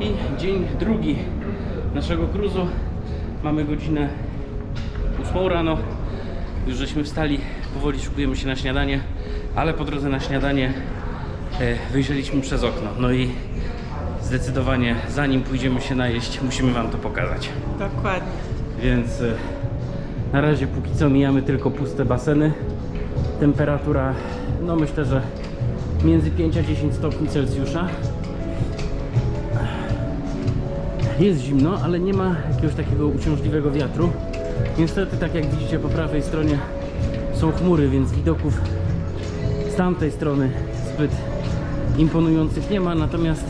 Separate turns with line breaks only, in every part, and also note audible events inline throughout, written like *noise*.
I dzień drugi naszego cruise'u. Mamy godzinę 8 rano. Już żeśmy wstali, powoli szykujemy się na śniadanie, ale po drodze na śniadanie e, wyjrzeliśmy przez okno. No i zdecydowanie zanim pójdziemy się najeść, musimy Wam to pokazać.
Dokładnie.
Więc e, na razie póki co mijamy tylko puste baseny. Temperatura, no myślę, że między 5 a 10 stopni Celsjusza. Jest zimno, ale nie ma jakiegoś takiego uciążliwego wiatru. Niestety, tak jak widzicie po prawej stronie są chmury, więc widoków z tamtej strony zbyt imponujących nie ma, natomiast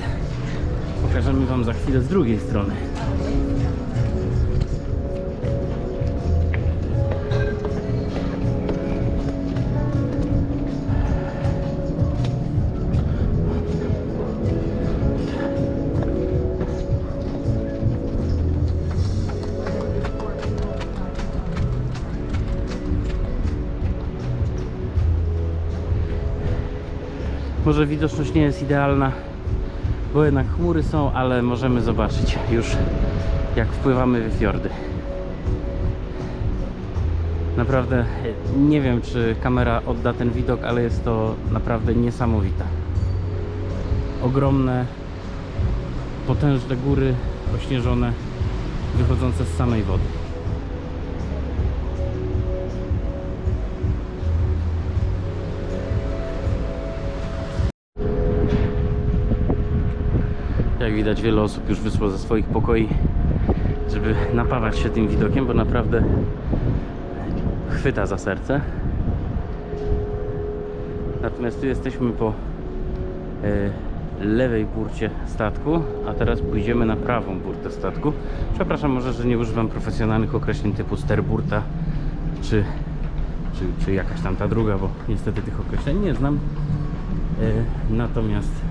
pokażemy Wam za chwilę z drugiej strony. Może widoczność nie jest idealna, bo jednak chmury są, ale możemy zobaczyć już jak wpływamy w fiordy. Naprawdę nie wiem, czy kamera odda ten widok, ale jest to naprawdę niesamowite. Ogromne, potężne góry ośnieżone, wychodzące z samej wody. Widać wiele osób już wyszło ze swoich pokoi, żeby napawać się tym widokiem, bo naprawdę chwyta za serce. Natomiast tu jesteśmy po e, lewej burcie statku, a teraz pójdziemy na prawą burtę statku. Przepraszam może, że nie używam profesjonalnych określeń typu sterburta czy, czy, czy jakaś tam ta druga, bo niestety tych określeń nie znam. E, natomiast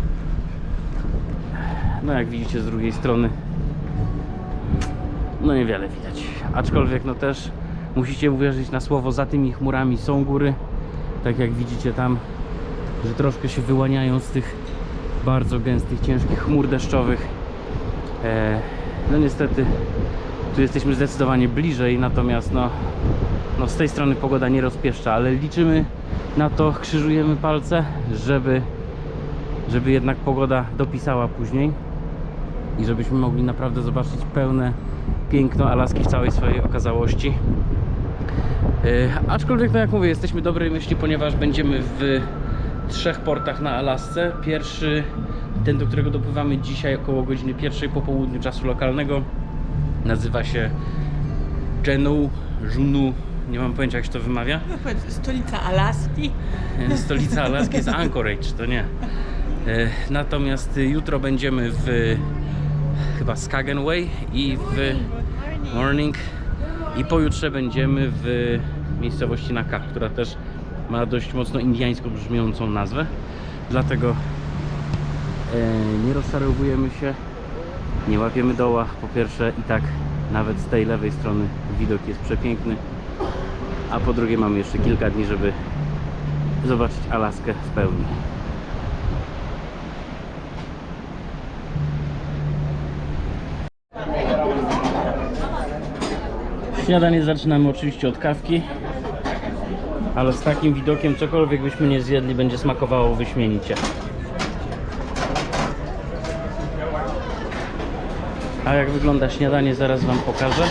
no jak widzicie z drugiej strony no niewiele widać. Aczkolwiek no też musicie uwierzyć na słowo, za tymi chmurami są góry. Tak jak widzicie tam, że troszkę się wyłaniają z tych bardzo gęstych, ciężkich chmur deszczowych. E, no niestety tu jesteśmy zdecydowanie bliżej, natomiast no, no z tej strony pogoda nie rozpieszcza, ale liczymy na to, krzyżujemy palce, żeby żeby jednak pogoda dopisała później i żebyśmy mogli naprawdę zobaczyć pełne piękno Alaski w całej swojej okazałości. Yy, aczkolwiek, no jak mówię, jesteśmy dobrej myśli, ponieważ będziemy w trzech portach na Alasce. Pierwszy, ten do którego dopływamy dzisiaj około godziny pierwszej po południu czasu lokalnego, nazywa się Jenu, Junu, nie mam pojęcia jak się to wymawia.
No powiedz, stolica Alaski.
Stolica Alaski jest *laughs* Anchorage, to nie. E, Natomiast jutro będziemy w chyba Skagenway i w Morning i pojutrze będziemy w miejscowości Naka, która też ma dość mocno indiańsko brzmiącą nazwę. Dlatego e, nie rozczarowujemy się, nie łapiemy doła. Po pierwsze i tak nawet z tej lewej strony widok jest przepiękny, a po drugie mamy jeszcze kilka dni, żeby zobaczyć Alaskę w pełni. Śniadanie zaczynamy oczywiście od kawki, ale z takim widokiem cokolwiek byśmy nie zjedli będzie smakowało wyśmienicie. A jak wygląda śniadanie zaraz Wam pokażę.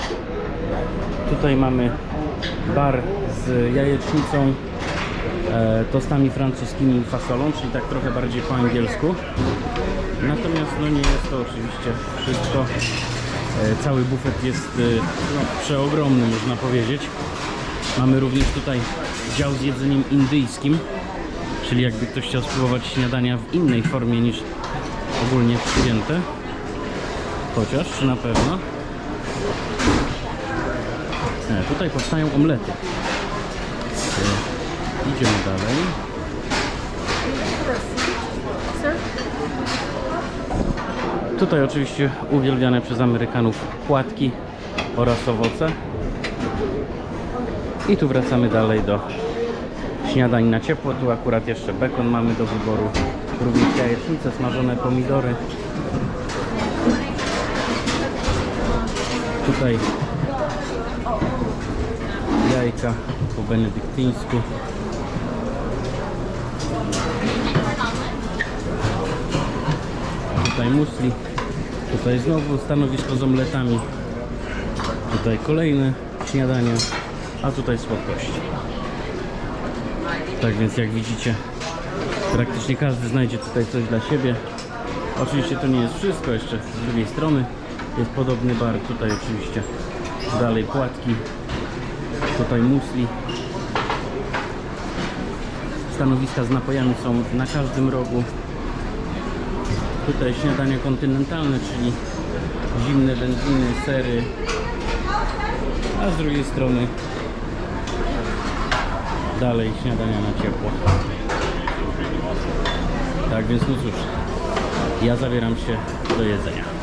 Tutaj mamy bar z jajecznicą, e, tostami francuskimi i fasolą, czyli tak trochę bardziej po angielsku. Natomiast no nie jest to oczywiście wszystko. E, cały bufet jest e, no, przeogromny można powiedzieć. Mamy również tutaj dział z jedzeniem indyjskim, czyli jakby ktoś chciał spróbować śniadania w innej formie niż ogólnie przyjęte. Chociaż, czy na pewno? E, tutaj powstają omlety. E, idziemy dalej. Tutaj oczywiście uwielbiane przez Amerykanów płatki oraz owoce. I tu wracamy dalej do śniadań na ciepło. Tu akurat jeszcze bekon mamy do wyboru. Również jajecznice, smażone pomidory. Tutaj jajka po benedyktyńsku. Tutaj musli. Tutaj znowu stanowisko z omletami. Tutaj kolejne śniadania, a tutaj słodkości. Tak więc jak widzicie, praktycznie każdy znajdzie tutaj coś dla siebie. Oczywiście to nie jest wszystko, jeszcze z drugiej strony jest podobny bar. Tutaj oczywiście dalej płatki, tutaj musli. Stanowiska z napojami są na każdym rogu. Tutaj śniadania kontynentalne, czyli zimne wędliny, sery, a z drugiej strony dalej śniadania na ciepło. Tak więc no cóż, ja zabieram się do jedzenia.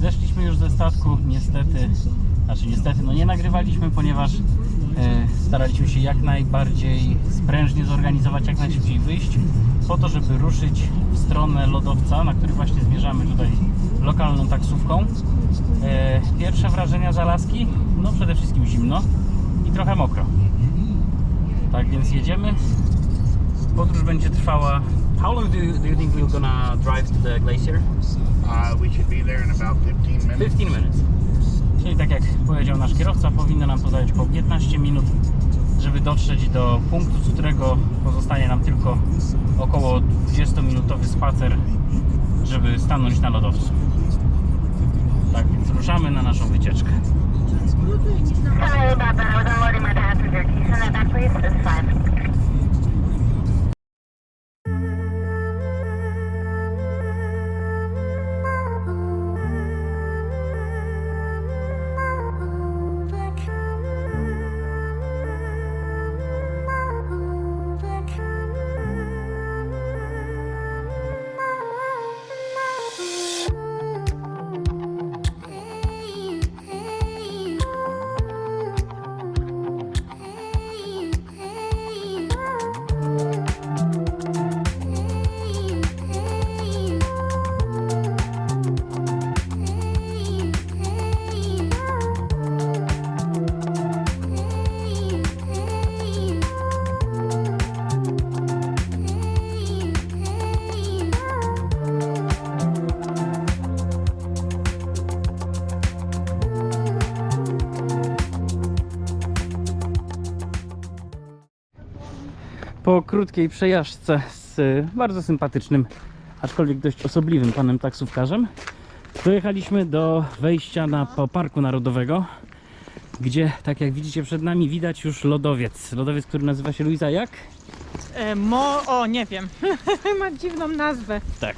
Zeszliśmy już ze statku, niestety, znaczy niestety, no nie nagrywaliśmy, ponieważ e, staraliśmy się jak najbardziej sprężnie zorganizować, jak najszybciej wyjść, po to, żeby ruszyć w stronę lodowca, na który właśnie zmierzamy tutaj lokalną taksówką. E, pierwsze wrażenia z Alaski? No przede wszystkim zimno i trochę mokro. Tak więc jedziemy. Podróż będzie trwała. How long do you, do you think we're gonna drive to the glacier?
Uh, we should be there in about 15 minutes.
15 minutes. Czyli tak jak powiedział nasz kierowca, powinno nam to zająć po 15 minut, żeby dotrzeć do punktu, z którego pozostanie nam tylko około 20-minutowy spacer, żeby stanąć na lodowcu. Tak więc ruszamy na naszą wycieczkę.
About that. I was unloading my passenger. Can you send that back, please? It's fine.
Krótkiej przejażdżce z y, bardzo sympatycznym, aczkolwiek dość osobliwym panem taksówkarzem, dojechaliśmy do wejścia na po Parku Narodowego, gdzie, tak jak widzicie przed nami, widać już lodowiec. Lodowiec, który nazywa się Luiza jak?
E, mo... O, nie wiem. *laughs* Ma dziwną nazwę.
Tak.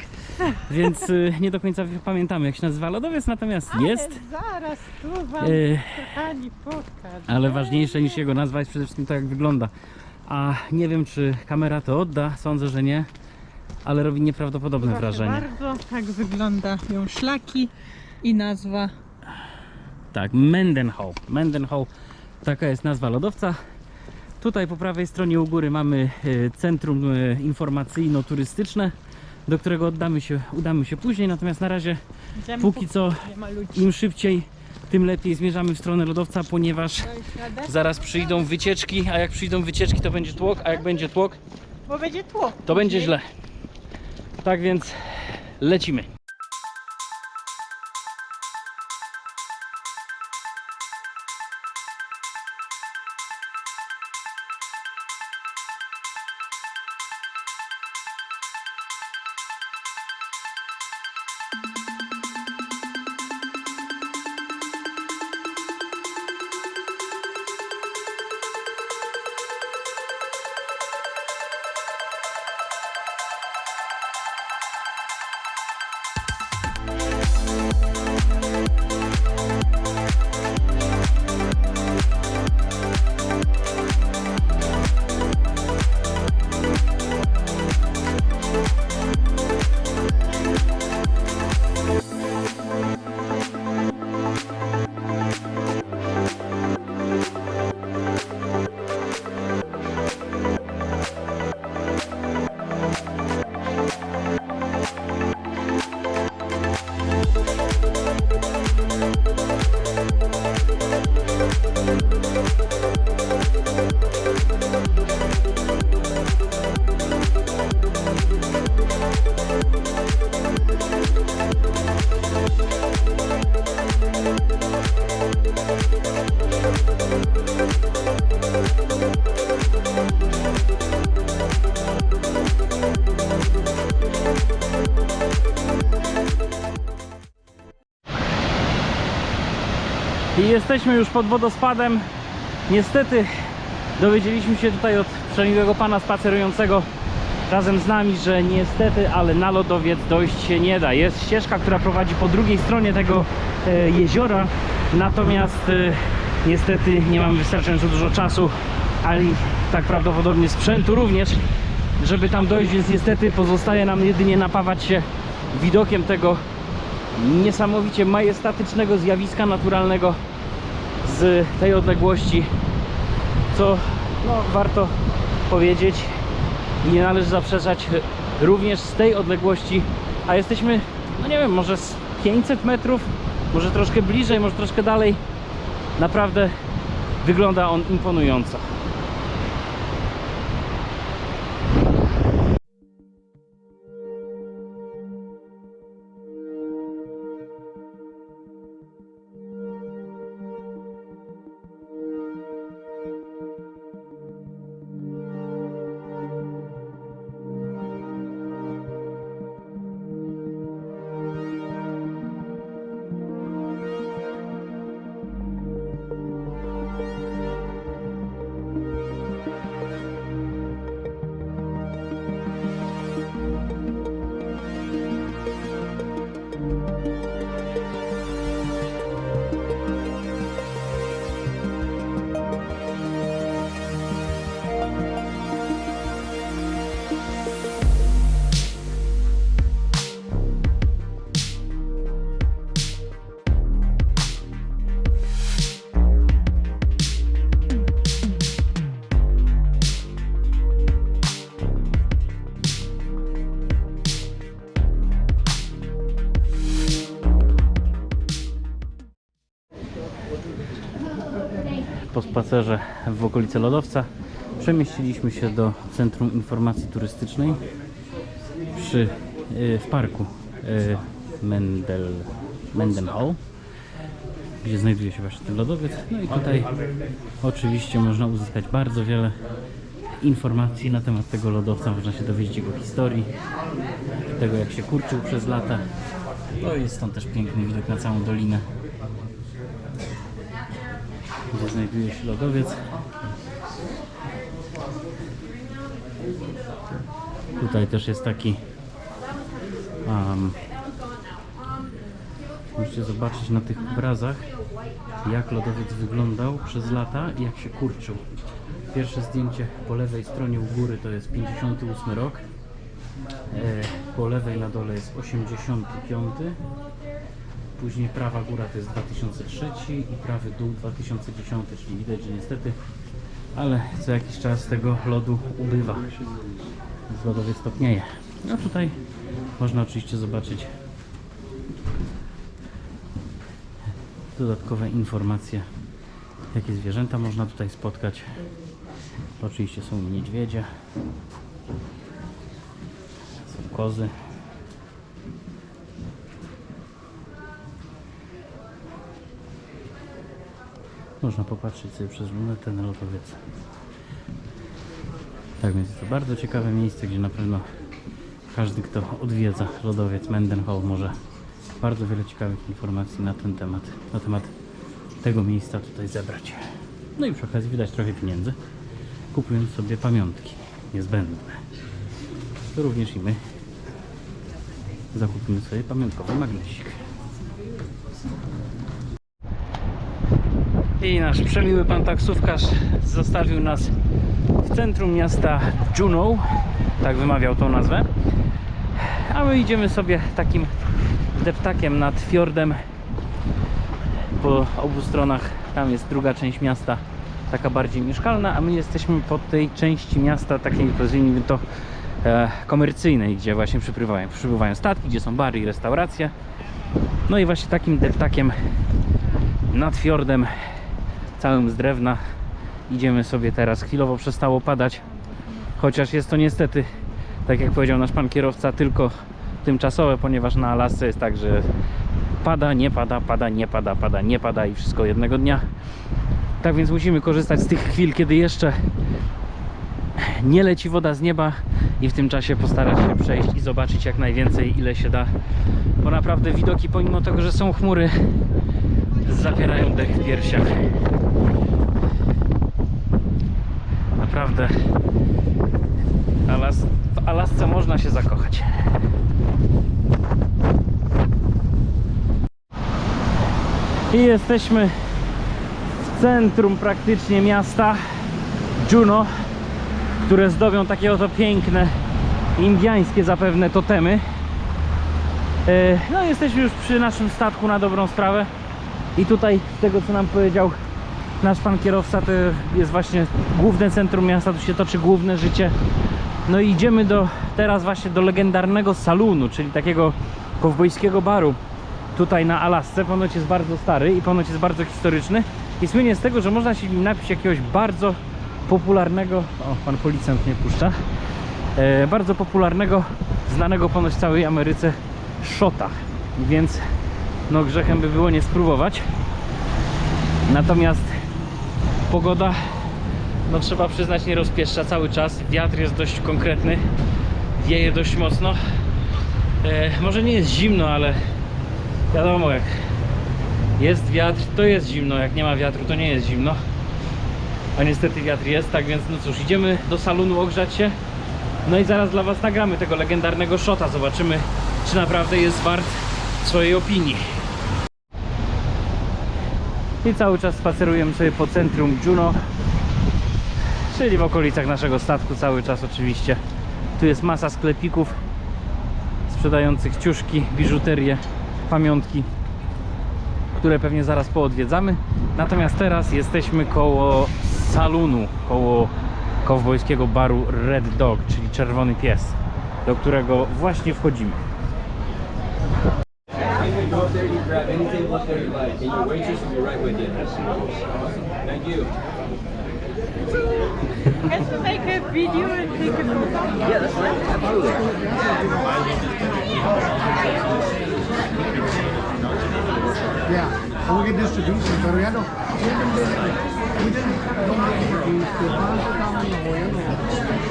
Więc y, nie do końca pamiętamy, jak się nazywa lodowiec, natomiast jest.
Zaraz tu wam,
Y,
kochani, pokażę.
ale ważniejsze niż jego nazwa jest przede wszystkim to, jak wygląda. A nie wiem, czy kamera to odda, sądzę, że nie, ale robi nieprawdopodobne
Proszę
wrażenie.
bardzo, tak wyglądają szlaki i nazwa.
Tak, Mendenhall. Mendenhall, taka jest nazwa lodowca. Tutaj po prawej stronie u góry mamy e, centrum e, informacyjno-turystyczne, do którego oddamy się, udamy się później, natomiast na razie
Idziemy,
póki co im szybciej, tym lepiej zmierzamy w stronę lodowca, ponieważ zaraz przyjdą wycieczki, a jak przyjdą wycieczki to będzie tłok, a jak będzie tłok
Bo będzie tło.
to będzie źle. Tak więc lecimy. I jesteśmy już pod wodospadem. Niestety dowiedzieliśmy się tutaj od przemiłego pana spacerującego razem z nami, że niestety, ale na lodowiec dojść się nie da. Jest ścieżka, która prowadzi po drugiej stronie tego e, jeziora, natomiast e, niestety nie mamy wystarczająco dużo czasu, ale i tak prawdopodobnie sprzętu również, żeby tam dojść, więc niestety pozostaje nam jedynie napawać się widokiem tego niesamowicie majestatycznego zjawiska naturalnego z tej odległości, co no, warto powiedzieć nie należy zaprzeczać również z tej odległości, a jesteśmy, no nie wiem, może z 500 metrów, może troszkę bliżej, może troszkę dalej. Naprawdę wygląda on imponująco. Spacerze w okolice lodowca. Przemieściliśmy się do Centrum Informacji Turystycznej przy, y, w parku y, Mendel, Mendenhall gdzie znajduje się właśnie ten lodowiec. No i tutaj oczywiście można uzyskać bardzo wiele informacji na temat tego lodowca, można się dowiedzieć jego historii, tego jak się kurczył przez lata. No i stąd też piękny widok na całą dolinę, gdzie znajduje się lodowiec. Tutaj też jest taki um, zobaczyć na tych obrazach, jak lodowiec wyglądał przez lata i jak się kurczył. Pierwsze zdjęcie po lewej stronie u góry to jest 58 rok. E, po lewej na dole jest 85. Później prawa góra to jest 2003 i prawy dół 2010, czyli widać, że niestety, ale co jakiś czas tego lodu ubywa. Więc lodowiec topnieje. No tutaj można oczywiście zobaczyć dodatkowe informacje, jakie zwierzęta można tutaj spotkać. Oczywiście są niedźwiedzie, są kozy. Można popatrzeć sobie przez lunetę na lotowiec. Tak więc to bardzo ciekawe miejsce, gdzie na pewno każdy, kto odwiedza lodowiec Mendenhall może bardzo wiele ciekawych informacji na ten temat, na temat tego miejsca tutaj zebrać. No i przy okazji wydać trochę pieniędzy, kupując sobie pamiątki niezbędne. To również i my zakupimy sobie pamiątkowy magnesik. I nasz przemiły pan taksówkarz zostawił nas w centrum miasta Juneau, tak wymawiał tą nazwę. A my idziemy sobie takim deptakiem nad fiordem. Po obu stronach tam jest druga część miasta, taka bardziej mieszkalna, a my jesteśmy po tej części miasta, takiej nazwijmy to e, komercyjnej, gdzie właśnie przypływają, przypływają statki, gdzie są bary i restauracje. No i właśnie takim deptakiem nad fiordem, całym z drewna, idziemy sobie teraz. Chwilowo przestało padać, chociaż jest to niestety, tak jak powiedział nasz pan kierowca, tylko tymczasowe, ponieważ na Alasce jest tak, że pada, nie pada, pada, nie pada, pada, nie pada i wszystko jednego dnia. Tak więc musimy korzystać z tych chwil, kiedy jeszcze nie leci woda z nieba i w tym czasie postarać się przejść i zobaczyć jak najwięcej, ile się da. Bo naprawdę widoki, pomimo tego, że są chmury, zapierają dech w piersiach. Naprawdę Alas w Alasce można się zakochać. I jesteśmy w centrum praktycznie miasta Juno, które zdobią takie oto piękne indiańskie zapewne totemy. E, No jesteśmy już przy naszym statku na dobrą sprawę i tutaj z tego co nam powiedział nasz pan kierowca to jest właśnie główne centrum miasta, tu się toczy główne życie no i idziemy do, teraz właśnie do legendarnego salonu, czyli takiego kowbojskiego baru tutaj na Alasce. Ponoć jest bardzo stary i ponoć jest bardzo historyczny i słynie z tego, że można się nim napić jakiegoś bardzo popularnego, o pan policjant mnie puszcza, e, bardzo popularnego, znanego ponoć całej Ameryce szota, więc no grzechem by było nie spróbować. Natomiast pogoda no trzeba przyznać nie rozpieszcza cały czas. Wiatr jest dość konkretny wieje dość mocno. E, może nie jest zimno ale wiadomo jak jest wiatr to jest zimno. Jak nie ma wiatru to nie jest zimno. A niestety wiatr jest tak więc no cóż idziemy do salonu ogrzać się. No i zaraz dla was nagramy tego legendarnego shota. Zobaczymy czy naprawdę jest wart swojej opinii i cały czas spacerujemy sobie po centrum Juno czyli w okolicach naszego statku cały czas oczywiście. Tu jest masa sklepików sprzedających ciuszki, biżuterię, pamiątki, które pewnie zaraz poodwiedzamy. Natomiast teraz jesteśmy koło salonu, koło kowbojskiego baru Red Dog, czyli Czerwony Pies, do którego właśnie wchodzimy.
Go there, you grab anything up there you like, and your waitress will be right with you. Thank you.
Can you make a video and take a photo?
Yeah, that's fine. Absolutely.
Yeah. We get distribution, pero ya no. We didn't, no más porque este paso estaba en la olla, no.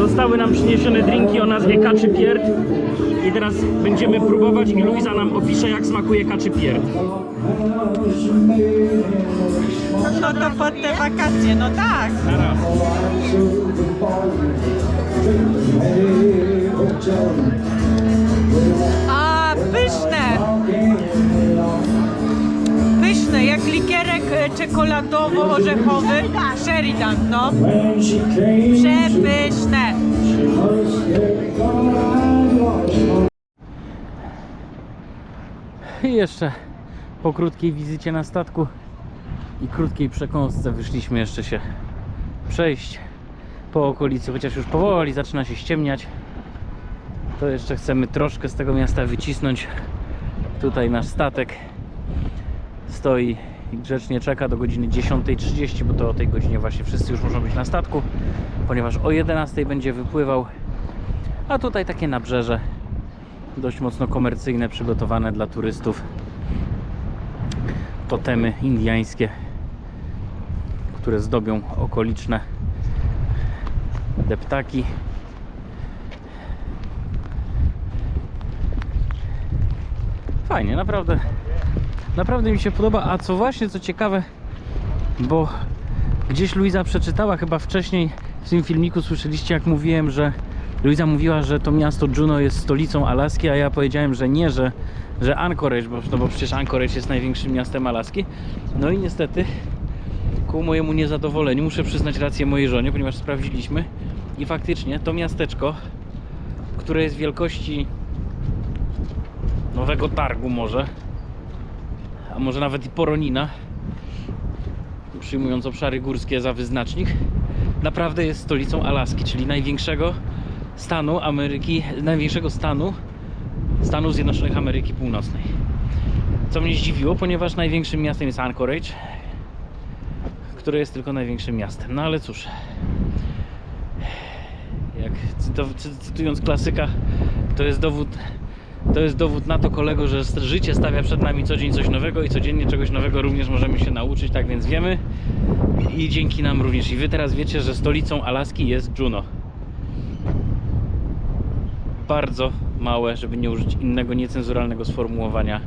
Zostały nam przyniesione drinki o nazwie kaczy pierd i teraz będziemy próbować i Luisa nam opisze jak smakuje kaczy pierd.
No to pod te wakacje, no tak.
Teraz.
A, czekoladowo-orzechowy Sheridan, no. Przepyszne.
I jeszcze po krótkiej wizycie na statku i krótkiej przekąsce wyszliśmy jeszcze się przejść po okolicy, chociaż już powoli zaczyna się ściemniać. To jeszcze chcemy troszkę z tego miasta wycisnąć. Tutaj nasz statek stoi i grzecznie czeka do godziny 10.30, bo to o tej godzinie właśnie wszyscy już muszą być na statku, ponieważ o 11.00 będzie wypływał. A tutaj takie nabrzeże dość mocno komercyjne, przygotowane dla turystów. Totemy indiańskie, które zdobią okoliczne deptaki. Fajnie, naprawdę. Naprawdę mi się podoba. A co właśnie, co ciekawe, bo gdzieś Luiza przeczytała chyba wcześniej w tym filmiku słyszeliście jak mówiłem, że Luiza mówiła, że to miasto Juneau jest stolicą Alaski, a ja powiedziałem, że nie, że, że Anchorage, bo, no bo przecież Anchorage jest największym miastem Alaski. No i niestety ku mojemu niezadowoleniu muszę przyznać rację mojej żonie, ponieważ sprawdziliśmy i faktycznie to miasteczko, które jest wielkości Nowego Targu może, a może nawet i Poronina, przyjmując obszary górskie za wyznacznik, naprawdę jest stolicą Alaski, czyli największego stanu Ameryki, największego stanu Stanów Zjednoczonych Ameryki Północnej. Co mnie zdziwiło, ponieważ największym miastem jest Anchorage, które jest tylko największym miastem. No ale cóż, jak cytując klasyka, to jest dowód to jest dowód na to, kolego, że życie stawia przed nami co dzień coś nowego i codziennie czegoś nowego również możemy się nauczyć, tak więc wiemy i dzięki nam również. I wy teraz wiecie, że stolicą Alaski jest Juneau. Bardzo małe, żeby nie użyć innego niecenzuralnego sformułowania,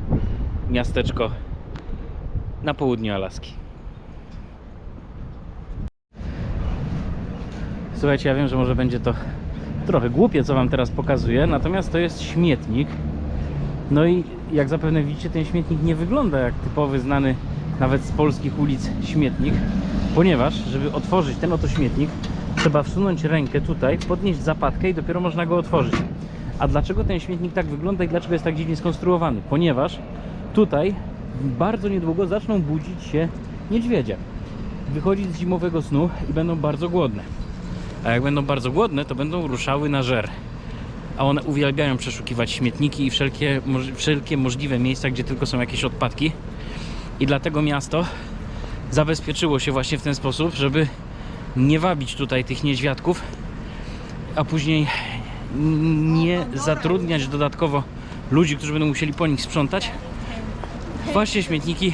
miasteczko na południu Alaski. Słuchajcie, ja wiem, że może będzie to trochę głupie, co Wam teraz pokazuję, natomiast to jest śmietnik. No i jak zapewne widzicie, ten śmietnik nie wygląda jak typowy, znany nawet z polskich ulic śmietnik, ponieważ, żeby otworzyć ten oto śmietnik, trzeba wsunąć rękę tutaj, podnieść zapadkę i dopiero można go otworzyć. A dlaczego ten śmietnik tak wygląda i dlaczego jest tak dziwnie skonstruowany? Ponieważ tutaj bardzo niedługo zaczną budzić się niedźwiedzie. Wychodzić z zimowego snu i będą bardzo głodne. A jak będą bardzo głodne, to będą ruszały na żer. A one uwielbiają przeszukiwać śmietniki i wszelkie, wszelkie możliwe miejsca, gdzie tylko są jakieś odpadki. I dlatego miasto zabezpieczyło się właśnie w ten sposób, żeby nie wabić tutaj tych niedźwiadków, a później nie zatrudniać dodatkowo ludzi, którzy będą musieli po nich sprzątać. Właśnie śmietniki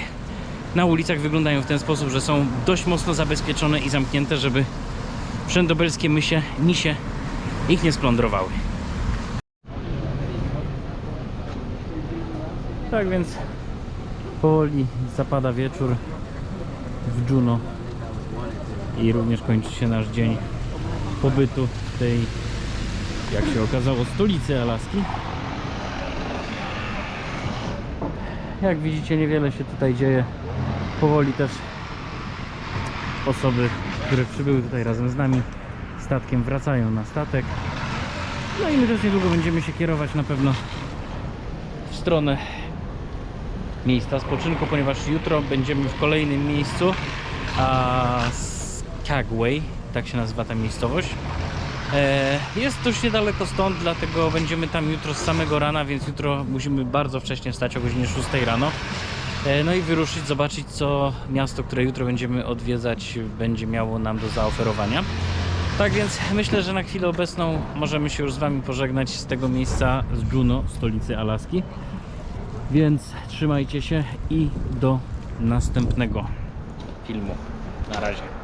na ulicach wyglądają w ten sposób, że są dość mocno zabezpieczone i zamknięte, żeby wszędobelskie mysie, misie ich nie splądrowały. Tak więc powoli zapada wieczór w Juneau i również kończy się nasz dzień pobytu w tej, jak się okazało, stolicy Alaski. Jak widzicie, niewiele się tutaj dzieje. Powoli też osoby, które przybyły tutaj razem z nami statkiem wracają na statek. No i my też niedługo będziemy się kierować na pewno w stronę miejsca spoczynku, ponieważ jutro będziemy w kolejnym miejscu, a Skagway, tak się nazywa ta miejscowość. E, Jest dość niedaleko stąd, dlatego będziemy tam jutro z samego rana, więc jutro musimy bardzo wcześnie wstać o godzinie 6 rano. E, No i wyruszyć, zobaczyć co miasto, które jutro będziemy odwiedzać, będzie miało nam do zaoferowania. Tak więc myślę, że na chwilę obecną możemy się już z Wami pożegnać z tego miejsca, z Juneau, stolicy Alaski. Więc trzymajcie się i do następnego filmu. Na razie.